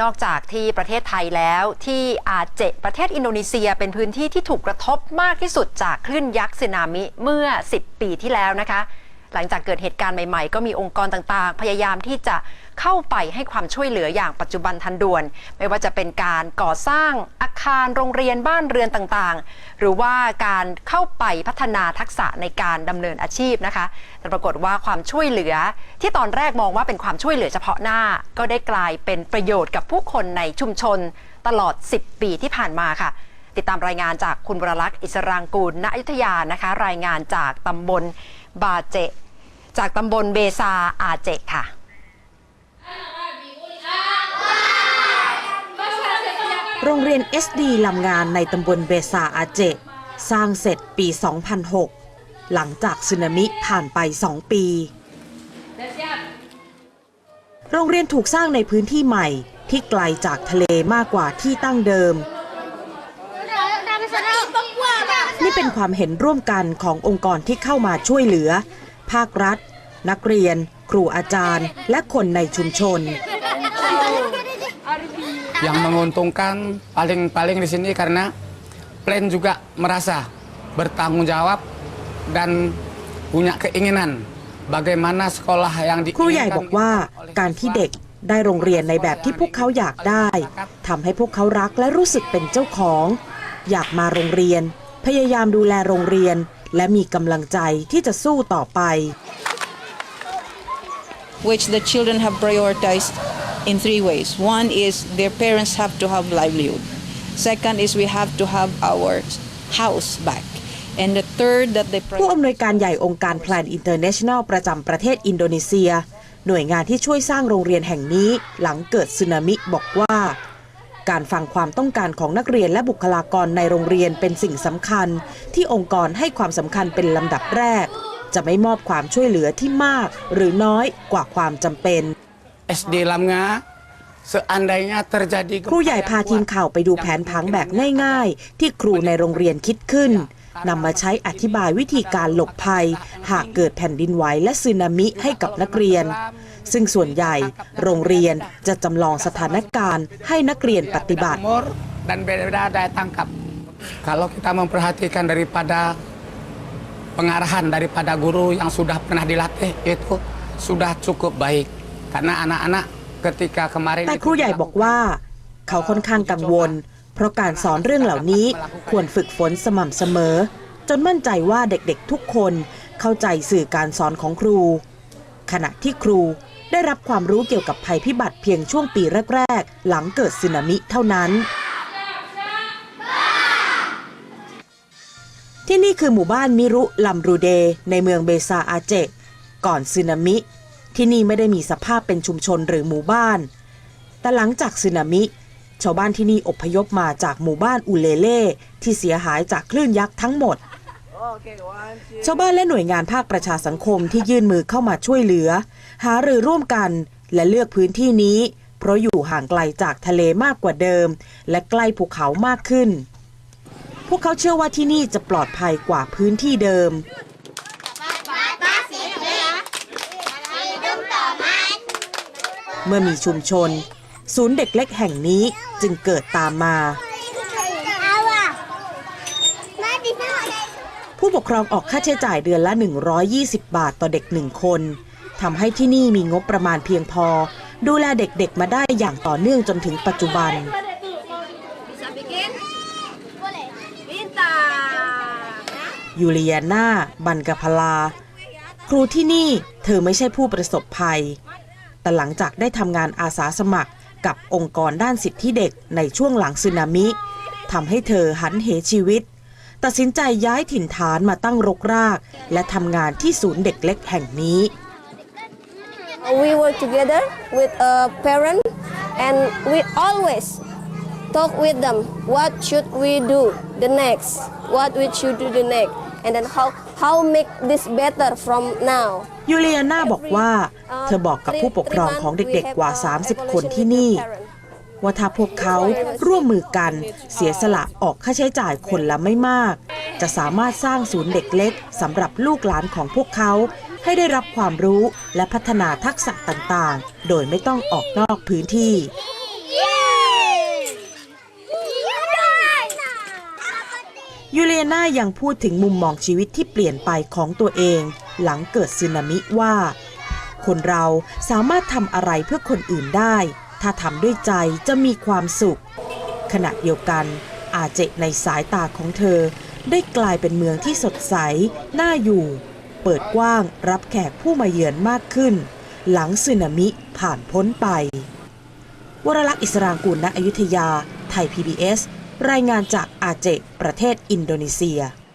นอกจากที่ประเทศไทยแล้วที่อาเจประเทศอินโดนีเซียเป็นพื้นที่ที่ถูกกระทบมากที่สุดจากคลื่นยักษ์สึนามิเมื่อ 10 ปีที่แล้วนะคะ หลังจากเกิดเหตุการณ์ใหม่ๆ ก็มีองค์กรต่างๆ พยายามที่จะเข้าไปให้ความช่วยเหลืออย่างปัจจุบันทันด่วน ไม่ว่าจะเป็นการก่อสร้างอาคารโรงเรียนบ้านเรือนต่างๆ หรือว่าการเข้าไปพัฒนาทักษะในการดำเนินอาชีพนะคะ แต่ปรากฏว่าความช่วยเหลือ ที่ตอนแรกมองว่าเป็นความช่วยเหลือเฉพาะหน้า ก็ได้กลายเป็นประโยชน์กับผู้คนในชุมชน ตลอด 10 ปีที่ผ่านมาค่ะติดตามรายงานจากคุณวรลักษณ์อิสรางกูลณอยุธยานะคะ รายงานจากตำบล บาเจ จากตำบลเบซาอาเจค่ะ โรงเรียน SD ลำงานในตำบลเบซาอาเจ สร้างเสร็จปี 2006 หลังจากสึนามิผ่านไป 2 ปี โรงเรียนถูกสร้างในพื้นที่ใหม่ที่ไกลจากทะเลมากกว่าที่ตั้งเดิม นี่เป็นความเห็นร่วมกันขององค์กรที่เข้ามาช่วยเหลือ ภาครัฐ นักเรียน ครูอาจารย์ และคนในชุมชน yang menguntungkan paling-paling di sini karena plan juga merasa bertanggung jawab dan punya keinginan bagaimana sekolah yang di ครูใหญ่บอกว่าการที่เด็กได้โรงเรียนในแบบที่พวกเขาอยากได้ทำให้พวกเขารักและรู้สึกเป็นเจ้าของ อยากมาโรงเรียน พยายามดูแลโรงเรียน และมีกำลังใจที่จะสู้ต่อไป which the children have prioritized in three ways. One is their parents have to have livelihood. Second is we have to have our house back. And the third that they ผู้อำนวยการใหญ่องค์การแพลนอินเตอร์เนชั่นแนลประจำประเทศอินโดนีเซีย หน่วยงานที่ช่วยสร้างโรงเรียนแห่งนี้หลังเกิดสึนามิบอกว่า การฟังความต้องการของนักเรียนและบุคลากรในโรงเรียนเป็นสิ่งสำคัญ ที่องค์กรให้ความสำคัญเป็นลำดับแรก จะไม่มอบความช่วยเหลือที่มากหรือน้อยกว่าความจำเป็น SD Lamga seandainya terjadi ครูใหญ่พาทีมข่าวไปดูแผนผังแบบง่าย ๆ ที่ครูในโรงเรียนคิดขึ้นนำมาใช้อธิบายวิธีการหลบภัย หากเกิดแผ่นดินไหวและสึนามิให้กับนักเรียน ซึ่งส่วนใหญ่โรงเรียนจะจำลองสถานการณ์ให้นักเรียนปฏิบัติ umur dan beda daya tangkap. Kalau kita memperhatikan daripada pengarahan daripada guru yang sudah pernah dilatih itu sudah cukup baik. Karena anak-anak ketika kemarin แต่ itu ครูใหญ่บอกว่า เขาค่อนข้างกังวล เพราะการสอนเรื่องเหล่านี้ควรฝึกฝนสม่ำเสมอ จนมั่นใจว่าเด็กๆทุกคนเข้าใจสื่อการสอนของครู ขณะที่ครู ได้รับความรู้เกี่ยวกับภัยพิบัติเพียงช่วงปีแรก ๆ หลังเกิดสึนามิเท่านั้น ที่นี่คือหมู่บ้านมิรุลัมรูเด ในเมืองเบซาอาเจก่อนสึนามิ ที่นี่ไม่ได้มีสภาพเป็นชุมชนหรือหมู่บ้าน แต่หลังจากสึนามิ ชาวบ้านที่นี่อพยพมาจากหมู่บ้านอุเลเล่ที่เสียหายจากคลื่นยักษ์ทั้งหมด ชาวบ้านและหน่วยงานภาคประชาสังคมที่ยื่นมือเข้ามาช่วยเหลือ หารือร่วมกันและเลือกพื้นที่นี้ เพราะอยู่ห่างไกลจากทะเลมากกว่าเดิม และใกล้ภูเขามากขึ้น พวกเขาเชื่อว่าที่นี่จะปลอดภัยกว่าพื้นที่เดิมเมื่อมีชุมชน ศูนย์เด็กเล็กแห่งนี้จึงเกิดตามมา ผู้ปกครองออกค่าใช้จ่ายเดือนละ 120 บาทต่อเด็กหนึ่งคนทำให้ที่นี่มีงบประมาณเพียงพอ ดูแลเด็กๆมาได้อย่างต่อเนื่องจนถึงปัจจุบัน ยูเลียนาบันกพลา ครูที่นี่เธอไม่ใช่ผู้ประสบภัย แต่หลังจากได้ทำงานอาสาสมัครกับองค์กรด้านสิทธิเด็กในช่วงหลังสึนามิทำให้เธอหันเหชีวิต ตัดสินใจย้ายถิ่นฐานมาตั้งรกราก และทำงานที่ศูนย์เด็กเล็กแห่งนี้ We work together with a parent and we always talk with them. What should we do the next? What we should do the next? And then how how make this better from now? ยูเลียนาบอกว่า เธอบอกกับผู้ปกครองของเด็กๆกว่า 30 คนที่นี่ ว่าถ้าพวกเขาร่วมมือกัน เสียสละออกค่าใช้จ่ายคนละไม่มาก จะสามารถสร้างศูนย์เด็กเล็กสำหรับลูกหลานของพวกเขา ให้ได้รับความรู้และพัฒนาทักษะต่างๆ โดยไม่ต้องออกนอกพื้นที่ยูเลียนายังพูดถึงมุมมองชีวิตที่เปลี่ยนไปของตัวเอง หลังเกิดสึนามิว่า คนเราสามารถทำอะไรเพื่อคนอื่นได้ ถ้าทำด้วยใจจะมีความสุข ขณะเดียวกัน อาเจในสายตาของเธอ ได้กลายเป็นเมืองที่สดใส น่าอยู่ เปิดกว้างรับแขกผู้มาเยือนมากขึ้น หลังสึนามิผ่านพ้นไป วรลักษ์อิสรางกูลณอยุธยา ไทย PBS รายงานจากอาเจประเทศอินโดนีเซีย